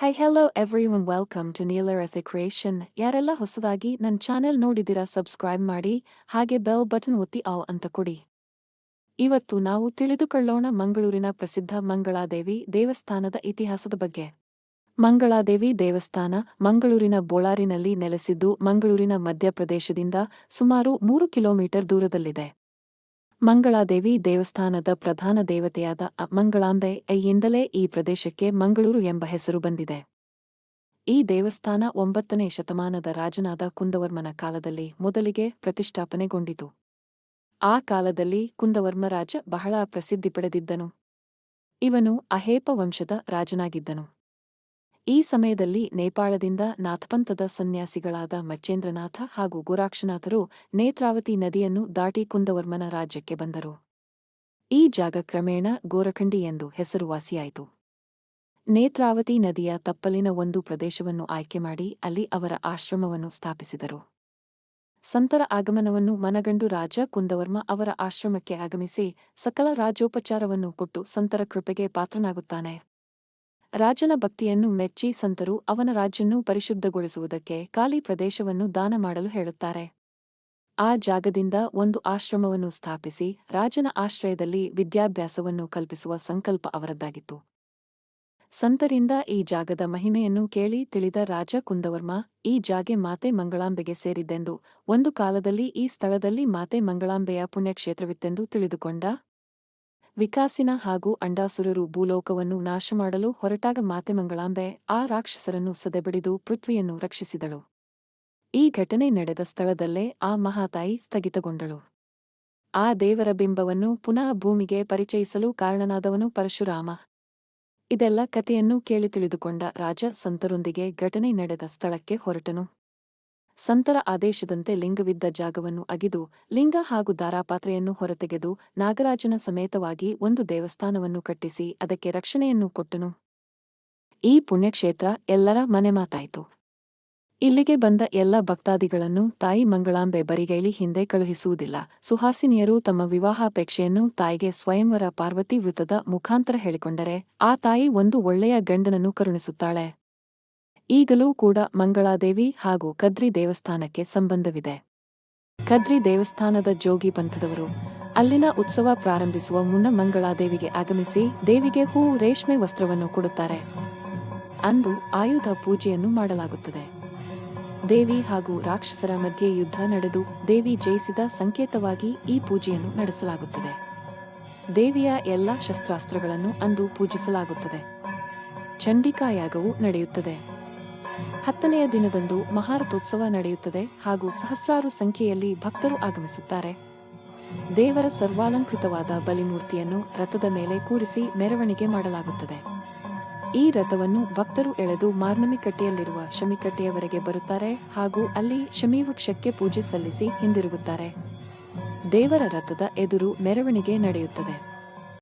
Hi hello everyone welcome to ನೀಲರ್ A creation ಯಾರೆಲ್ಲ ಹೊಸದಾಗಿ ನನ್ನ ಚಾನೆಲ್ ನೋಡಿದಿರಾ ಸಬ್ಸ್ಕ್ರೈಬ್ ಮಾಡಿ, ಹಾಗೆ ಬೆಲ್ ಬಟನ್ ಒತ್ತಿ ಆಲ್ ಅಂತ ಕೊಡಿ. ಇವತ್ತು ನಾವು ತಿಳಿದುಕೊಳ್ಳೋಣ ಮಂಗಳೂರಿನ ಪ್ರಸಿದ್ಧ ಮಂಗಳಾದೇವಿ ದೇವಸ್ಥಾನದ ಇತಿಹಾಸದ ಬಗ್ಗೆ. ಮಂಗಳಾದೇವಿ ದೇವಸ್ಥಾನ ಮಂಗಳೂರಿನ ಬೋಳಾರಿನಲ್ಲಿ ನೆಲೆಸಿದ್ದು, ಮಂಗಳೂರಿನ ಮಧ್ಯಪ್ರದೇಶದಿಂದ ಸುಮಾರು ಮೂರು ಕಿಲೋಮೀಟರ್ ದೂರದಲ್ಲಿದೆ. ಮಂಗಳಾದೇವಿ ದೇವಸ್ಥಾನದ ಪ್ರಧಾನ ದೇವತೆಯಾದ ಮಂಗಳಾಂಬೆ ಐಯಿಂದಲೇ ಈ ಪ್ರದೇಶಕ್ಕೆ ಮಂಗಳೂರು ಎಂಬ ಹೆಸರು ಬಂದಿದೆ. ಈ ದೇವಸ್ಥಾನ ಒಂಬತ್ತನೇ ಶತಮಾನದ ರಾಜನಾದ ಕುಂದವರ್ಮನ ಕಾಲದಲ್ಲಿ ಮೊದಲಿಗೆ ಪ್ರತಿಷ್ಠಾಪನೆಗೊಂಡಿತು. ಆ ಕಾಲದಲ್ಲಿ ಕುಂದವರ್ಮ ರಾಜ ಬಹಳ ಪ್ರಸಿದ್ಧಿ ಪಡೆದಿದ್ದನು. ಇವನು ಅಹೇಪ ವಂಶದ ರಾಜನಾಗಿದ್ದನು. ಈ ಸಮಯದಲ್ಲಿ ನೇಪಾಳದಿಂದ ನಾಥಪಂಥದ ಸನ್ಯಾಸಿಗಳಾದ ಮಚ್ಚೇಂದ್ರನಾಥ ಹಾಗೂ ಗುರಾಕ್ಷನಾಥರು ನೇತ್ರಾವತಿ ನದಿಯನ್ನು ದಾಟಿ ಕುಂದವರ್ಮನ ರಾಜ್ಯಕ್ಕೆ ಬಂದರು. ಈ ಜಾಗ ಕ್ರಮೇಣ ಗೋರಖಂಡಿ ಎಂದು ಹೆಸರುವಾಸಿಯಾಯಿತು. ನೇತ್ರಾವತಿ ನದಿಯ ತಪ್ಪಲಿನ ಒಂದು ಪ್ರದೇಶವನ್ನು ಆಯ್ಕೆ ಮಾಡಿ ಅಲ್ಲಿ ಅವರ ಆಶ್ರಮವನ್ನು ಸ್ಥಾಪಿಸಿದರು. ಸಂತರ ಆಗಮನವನ್ನು ಮನಗಂಡು ರಾಜ ಕುಂದವರ್ಮ ಅವರ ಆಶ್ರಮಕ್ಕೆ ಆಗಮಿಸಿ ಸಕಲ ರಾಜೋಪಚಾರವನ್ನು ಕೊಟ್ಟು ಸಂತರ ಕೃಪೆಗೆ ಪಾತ್ರನಾಗುತ್ತಾನೆ. ರಾಜನ ಭಕ್ತಿಯನ್ನು ಮೆಚ್ಚಿ ಸಂತರು ಅವನ ರಾಜ್ಯನ್ನು ಪರಿಶುದ್ಧಗೊಳಿಸುವುದಕ್ಕೆ ಖಾಲಿ ಪ್ರದೇಶವನ್ನು ದಾನ ಮಾಡಲು ಹೇಳುತ್ತಾರೆ. ಆ ಜಾಗದಿಂದ ಒಂದು ಆಶ್ರಮವನ್ನು ಸ್ಥಾಪಿಸಿ ರಾಜನ ಆಶ್ರಯದಲ್ಲಿ ವಿದ್ಯಾಭ್ಯಾಸವನ್ನು ಕಲ್ಪಿಸುವ ಸಂಕಲ್ಪ ಅವರದ್ದಾಗಿತ್ತು. ಸಂತರಿಂದ ಈ ಜಾಗದ ಮಹಿಮೆಯನ್ನು ಕೇಳಿ ತಿಳಿದ ರಾಜ ಕುಂದವರ್ಮ, ಈ ಜಾಗೆ ಮಾತೆ ಮಂಗಳಾಂಬೆಗೆ ಸೇರಿದ್ದೆಂದು, ಒಂದು ಕಾಲದಲ್ಲಿ ಈ ಸ್ಥಳದಲ್ಲಿ ಮಾತೆ ಮಂಗಳಾಂಬೆಯ ಪುಣ್ಯಕ್ಷೇತ್ರವಿತ್ತೆಂದು ತಿಳಿದುಕೊಂಡ ವಿಕಾಸಿನ ಹಾಗೂ ಅಂಡಾಸುರರು ಭೂಲೋಕವನ್ನು ನಾಶಮಾಡಲು ಹೊರಟಾಗ ಮಾತೆ ಮಂಗಳಾಂಬೆ ಆ ರಾಕ್ಷಸರನ್ನು ಸದೆಬಡಿದು ಪೃಥ್ವಿಯನ್ನು ರಕ್ಷಿಸಿದಳು. ಈ ಘಟನೆ ನಡೆದ ಸ್ಥಳದಲ್ಲೇ ಆ ಮಹಾತಾಯಿ ಸ್ಥಗಿತಗೊಂಡಳು. ಆ ದೇವರ ಬಿಂಬವನ್ನು ಪುನಃ ಭೂಮಿಗೆ ಪರಿಚಯಿಸಲು ಕಾರಣನಾದವನು ಪರಶುರಾಮ. ಇದೆಲ್ಲ ಕಥೆಯನ್ನು ಕೇಳಿ ತಿಳಿದುಕೊಂಡ ರಾಜ ಸಂತರೊಂದಿಗೆ ಘಟನೆ ನಡೆದ ಸ್ಥಳಕ್ಕೆ ಹೊರಟನು. ಸಂತರ ಆದೇಶದಂತೆ ಲಿಂಗವಿದ್ದ ಜಾಗವನ್ನು ಅಗಿದು, ಲಿಂಗ ಹಾಗೂ ದಾರಾಪಾತ್ರೆಯನ್ನು ಹೊರತೆಗೆದು, ನಾಗರಾಜನ ಸಮೇತವಾಗಿ ಒಂದು ದೇವಸ್ಥಾನವನ್ನು ಕಟ್ಟಿಸಿ, ಅದಕ್ಕೆ ರಕ್ಷಣೆಯನ್ನು ಕೊಟ್ಟನು. ಈ ಪುಣ್ಯಕ್ಷೇತ್ರ ಎಲ್ಲರ ಮನೆಮಾತಾಯಿತು ಇಲ್ಲಿಗೆ ಬಂದ ಎಲ್ಲ ಭಕ್ತಾದಿಗಳನ್ನು ತಾಯಿ ಮಂಗಳಾಂಬೆ ಬರಿಗೈಲಿ ಹಿಂದೆ ಕಳುಹಿಸುವುದಿಲ್ಲ. ಸುಹಾಸಿನಿಯರು ತಮ್ಮ ವಿವಾಹಾಪೇಕ್ಷೆಯನ್ನು ತಾಯಿಗೆ ಸ್ವಯಂವರ ಪಾರ್ವತಿ ವೃತ್ತದ ಮುಖಾಂತರ ಹೇಳಿಕೊಂಡರೆ, ಆ ತಾಯಿ ಒಂದು ಒಳ್ಳೆಯ ಗಂಡನನ್ನು ಕರುಣಿಸುತ್ತಾಳೆ. ಈಗಲೂ ಕೂಡ ಮಂಗಳಾದೇವಿ ಹಾಗೂ ಕದ್ರಿ ದೇವಸ್ಥಾನಕ್ಕೆ ಸಂಬಂಧವಿದೆ. ಕದ್ರಿ ದೇವಸ್ಥಾನದ ಜೋಗಿ ಪಂಥದವರು ಅಲ್ಲಿನ ಉತ್ಸವ ಪ್ರಾರಂಭಿಸುವ ಮುನ್ನ ಮಂಗಳಾದೇವಿಗೆ ಆಗಮಿಸಿ ದೇವಿಗೆ ಹೂ, ರೇಷ್ಮೆ ವಸ್ತ್ರವನ್ನು ಕೊಡುತ್ತಾರೆ. ಅಂದು ಆಯುಧ ಪೂಜೆಯನ್ನು ಮಾಡಲಾಗುತ್ತದೆ. ದೇವಿ ಹಾಗೂ ರಾಕ್ಷಸರ ಮಧ್ಯೆ ಯುದ್ಧ ನಡೆದು ದೇವಿ ಜಯಿಸಿದ ಸಂಕೇತವಾಗಿ ಈ ಪೂಜೆಯನ್ನು ನಡೆಸಲಾಗುತ್ತದೆ. ದೇವಿಯ ಎಲ್ಲ ಶಸ್ತ್ರಾಸ್ತ್ರಗಳನ್ನು ಅಂದು ಪೂಜಿಸಲಾಗುತ್ತದೆ. ಚಂಡಿಕಾಯಾಗವು ನಡೆಯುತ್ತದೆ. ಹತ್ತನೆಯ ದಿನದಂದು ಮಹಾರಥೋತ್ಸವ ನಡೆಯುತ್ತದೆ ಹಾಗೂ ಸಹಸ್ರಾರು ಸಂಖ್ಯೆಯಲ್ಲಿ ಭಕ್ತರು ಆಗಮಿಸುತ್ತಾರೆ. ದೇವರ ಸರ್ವಾಲಂಕೃತವಾದ ಬಲಿಮೂರ್ತಿಯನ್ನು ರಥದ ಮೇಲೆ ಕೂರಿಸಿ ಮೆರವಣಿಗೆ ಮಾಡಲಾಗುತ್ತದೆ. ಈ ರಥವನ್ನು ಭಕ್ತರು ಎಳೆದು ಮಾರ್ನಮಿಕಟ್ಟೆಯಲ್ಲಿರುವ ಶಮಿಕಟ್ಟೆಯವರೆಗೆ ಬರುತ್ತಾರೆ ಹಾಗೂ ಅಲ್ಲಿ ಶಮೀವೃಕ್ಷಕ್ಕೆ ಪೂಜೆ ಸಲ್ಲಿಸಿ ಹಿಂದಿರುಗುತ್ತಾರೆ. ದೇವರ ರಥದ ಎದುರು ಮೆರವಣಿಗೆ ನಡೆಯುತ್ತದೆ.